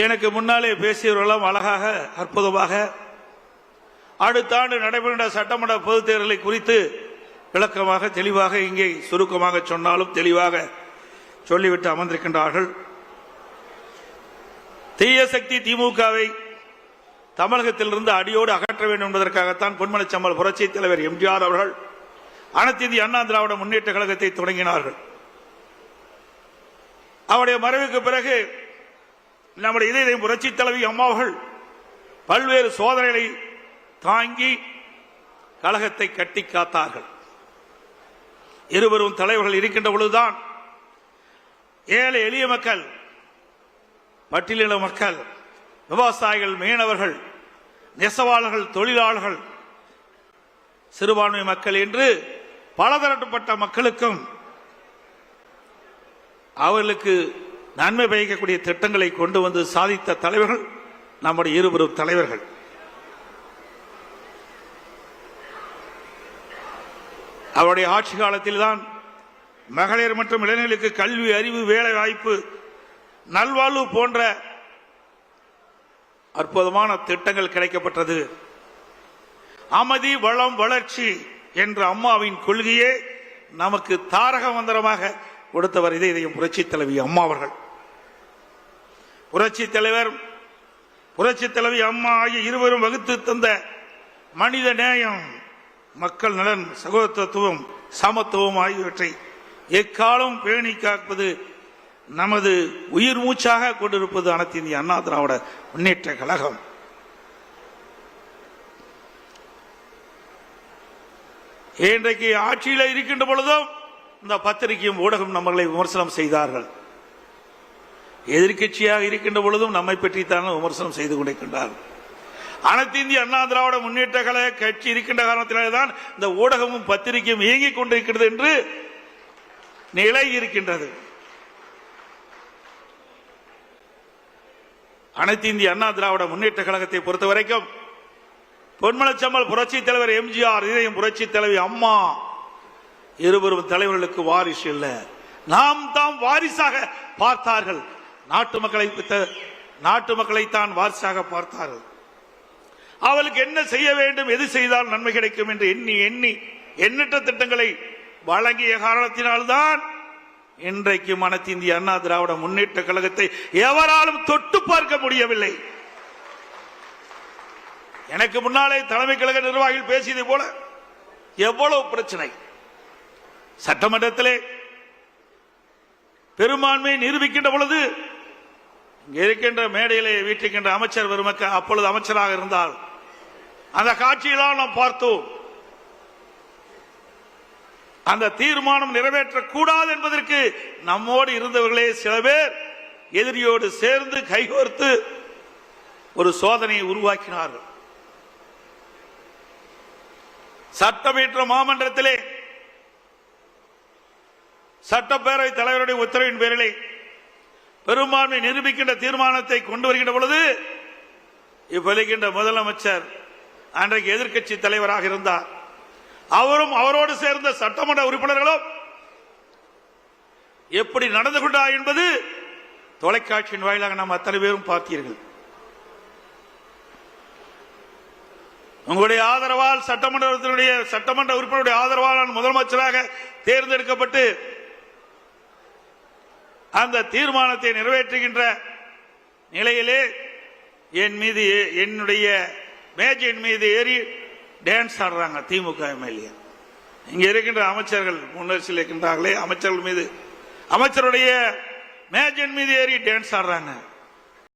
எனக்கு முன்னாலே பேசியவர்களெல்லாம் அழகாக அற்புதமாக. அடுத்த ஆண்டு நடைபெறுகின்ற சட்டமன்ற பொதுத் தேர்தலை குறித்து விளக்கமாக தெளிவாக இங்கே சுருக்கமாக சொன்னாலும் தெளிவாக சொல்லிவிட்டு அமர்ந்திருக்கின்றார்கள். தீய சக்தி திமுகவை தமிழகத்திலிருந்து அடியோடு அகற்ற வேண்டும் என்பதற்காகத்தான் பொன்மனச்சம்மல் புரட்சித் தலைவர் எம்ஜிஆர் அவர்கள் அனைத்திந்திய அண்ணா திராவிட முன்னேற்ற கழகத்தை தொடங்கினார்கள். அவருடைய மறைவுக்கு பிறகு நம்முடைய இதய புரட்சி தலைவி அம்மாவர்கள் பல்வேறு சோதனைகளை தாங்கி கழகத்தை கட்டி காத்தார்கள். இருவரும் தலைவர்கள் இருக்கின்ற பொழுதுதான் ஏழை எளிய மக்கள் பட்டியலின மக்கள் விவசாயிகள் மீனவர்கள் நெசவாளர்கள் தொழிலாளர்கள் சிறுபான்மை மக்கள் என்று பலதரப்பட்ட மக்களுக்கும் அவர்களுக்கு நன்மை பயக்கக்கூடிய திட்டங்களை கொண்டு வந்து சாதித்த தலைவர்கள் நம்முடைய இருவரும் தலைவர்கள். அவருடைய ஆட்சி காலத்தில் தான் மகளிர் மற்றும் இளைஞர்களுக்கு கல்வி அறிவு வேலை வாய்ப்பு நல்வாழ்வு போன்ற அற்புதமான திட்டங்கள் கிடைக்கப்பட்டது. அமைதி வளம் வளர்ச்சி என்ற அம்மாவின் கொள்கையே நமக்கு தாரக மந்திரமாக கொடுத்தவர் இதே இதயம் புரட்சி தலைவி அம்மா அவர்கள். புரட்சி தலைவர் புரட்சி தலைவி அம்மா ஆகிய இருவரும் வகுத்து தந்த மனித நேயம் மக்கள் நலன் சகோதரத்துவம் சமத்துவம் ஆகியவற்றை எக்காலம் பேணி காப்பது நமது உயிர் மூச்சாக கொண்டிருப்பது அனைத்து இந்திய அண்ணா திராவிட முன்னேற்ற கழகம். இன்றைக்கு ஆட்சியில் இருக்கின்ற பொழுதும் இந்த பத்திரிகையும் ஊடகம் நம்மளை விமர்சனம் செய்தார்கள். எதிர்க்கட்சியாக இருக்கின்ற பொழுதும் நம்மை பற்றித்தான் விமர்சனம் செய்து கொண்டிருக்கின்றார்கள். அனைத்து இந்திய அண்ணா திராவிட முன்னேற்ற கழக கட்சி இருக்கின்ற காரணத்தினாலே தான் இந்த ஊடகமும் பத்திரிகையும் இயங்கிக் கொண்டிருக்கிறது என்று நிலை இருக்கின்றது. அனைத்து இந்திய அண்ணா திராவிட முன்னேற்ற கழகத்தை பொறுத்த வரைக்கும் பொன்மலச்சம்மல் புரட்சி தலைவர் எம்ஜிஆர் இதயம் புரட்சி தலைவி அம்மா இருவரும் தலைவர்களுக்கு வாரிசு இல்லை. நாம் தாம் வாரிசாக பார்த்தார்கள். நாட்டு மக்களை பித்த- நாட்டு மக்களைத்தான் வாரிசாக பார்த்தார்கள். அவளுக்கு என்ன செய்ய வேண்டும் எது செய்தால் நன்மை கிடைக்கும் என்று எண்ணி எண்ணி எண்ணற்ற திட்டங்களை வழங்கிய காரணத்தினால்தான் இன்றைக்கு அனைத்து இந்திய அண்ணா திராவிட முன்னேற்ற கழகத்தை எவராலும் தொட்டு பார்க்க முடியவில்லை. எனக்கு முன்னாலே தலைமை கழக நிர்வாகிகள் பேசியது போல எவ்வளவு பிரச்சனை. சட்டமன்றத்திலே பெரும்பான்மையை நிரூபிக்கின்ற பொழுது இருக்கின்ற மேடையிலே வீட்டிருக்கின்ற அமைச்சர் பெருமக்க அப்பொழுது அமைச்சராக இருந்தால் அந்த காட்சியெல்லாம் நாம் பார்த்தோம். அந்த தீர்மானம் நிறைவேற்றக்கூடாது என்பதற்கு நம்மோடு இருந்தவர்களே சில பேர் எதிரியோடு சேர்ந்து கைகோர்த்து ஒரு சோதனையை உருவாக்கினார்கள். சட்டமீற்ற மாமன்றத்திலே சட்டப்பேரவை தலைவருடைய உத்தரவின் பேரிலே பெரும்பான்மை நிரூபிக்கின்ற தீர்மானத்தை கொண்டு வருகின்ற பொழுது இப்பொழுகின்ற முதலமைச்சர் அன்றைக்கு எதிர்க்கட்சி தலைவராக இருந்தார். அவரும் அவரோடு சேர்ந்த சட்டமன்ற உறுப்பினர்களும் எப்படி நடந்து கொண்டார் என்பது தொலைக்காட்சியின் வாயிலாக நாம் அத்தனை பேரும் பார்த்தீர்கள். உங்களுடைய ஆதரவால் சட்டமன்றத்தினுடைய சட்டமன்ற உறுப்பினருடைய ஆதரவால் நான் முதலமைச்சராக தேர்ந்தெடுக்கப்பட்டு அந்த தீர்மானத்தை நிறைவேற்றுகின்ற நிலையிலே என் மீது என்னுடைய மேஜின் மீது ஏறி டான்ஸ் ஆடுறாங்க திமுக எம்எல்ஏ. இங்க இருக்கின்ற அமைச்சர்கள் முன்னரசில் இருக்கின்றார்களே அமைச்சர்கள் மீது அமைச்சருடைய மேஜின் மீது ஏறி டான்ஸ் ஆடுறாங்க.